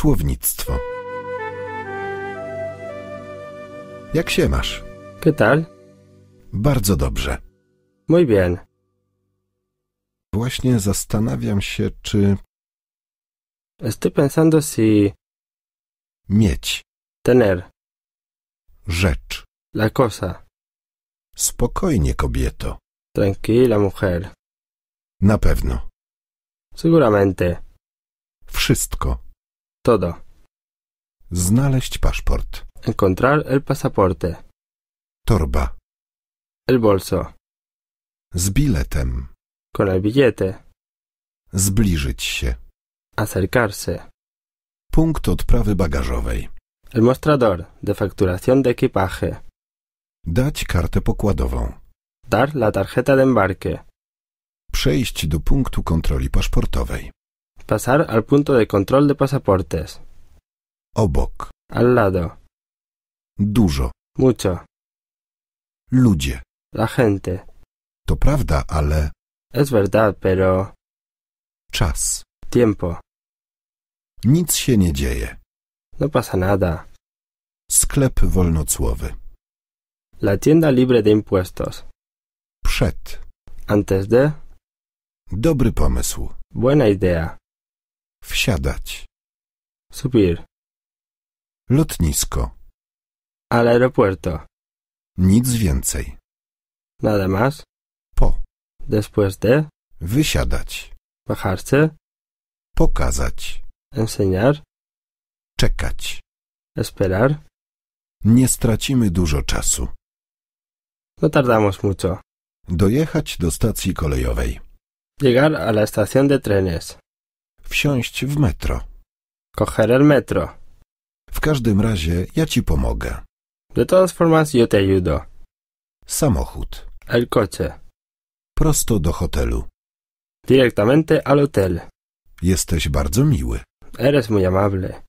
Słownictwo. Jak się masz? ¿Qué tal? Bardzo dobrze. Muy bien. Właśnie zastanawiam się, czy Estoy pensando si mieć tener rzecz. la cosa. Spokojnie, kobieto. Tranquila, mujer. Na pewno. Seguramente. Wszystko. Todo. Znaleźć paszport. Encontrar el pasaporte. Torba. El bolso. Z biletem. Con el billete. Zbliżyć się. Acercarse. Punkt odprawy bagażowej. El mostrador de facturación de equipaje. Dać kartę pokładową. Dar la tarjeta de embarque. Przejść do punktu kontroli paszportowej. Pasar al punto de control de pasaportes. Obok. Al lado. Dużo. Mucho. Ludzie. La gente. To prawda, ale Es verdad, pero... czas. Tiempo. Nic się nie dzieje. No pasa nada. Sklep wolnocłowy. La tienda libre de impuestos. Przed. Antes de... Dobry pomysł. Buena idea. Wsiadać. Subir. Lotnisko. Al aeropuerto. Nic więcej. Nada más. Po. Después de... Wysiadać. Bajarse. Pokazać. Enseñar. Czekać. Esperar. Nie stracimy dużo czasu. No tardamos mucho. Dojechać do stacji kolejowej. Llegar a la estación de trenes. Wsiąść w metro. Coger el metro. W każdym razie ja ci pomogę. De todas formas, yo te ayudo. Samochód. El coche. Prosto do hotelu. Directamente al hotel. Jesteś bardzo miły. Eres muy amable.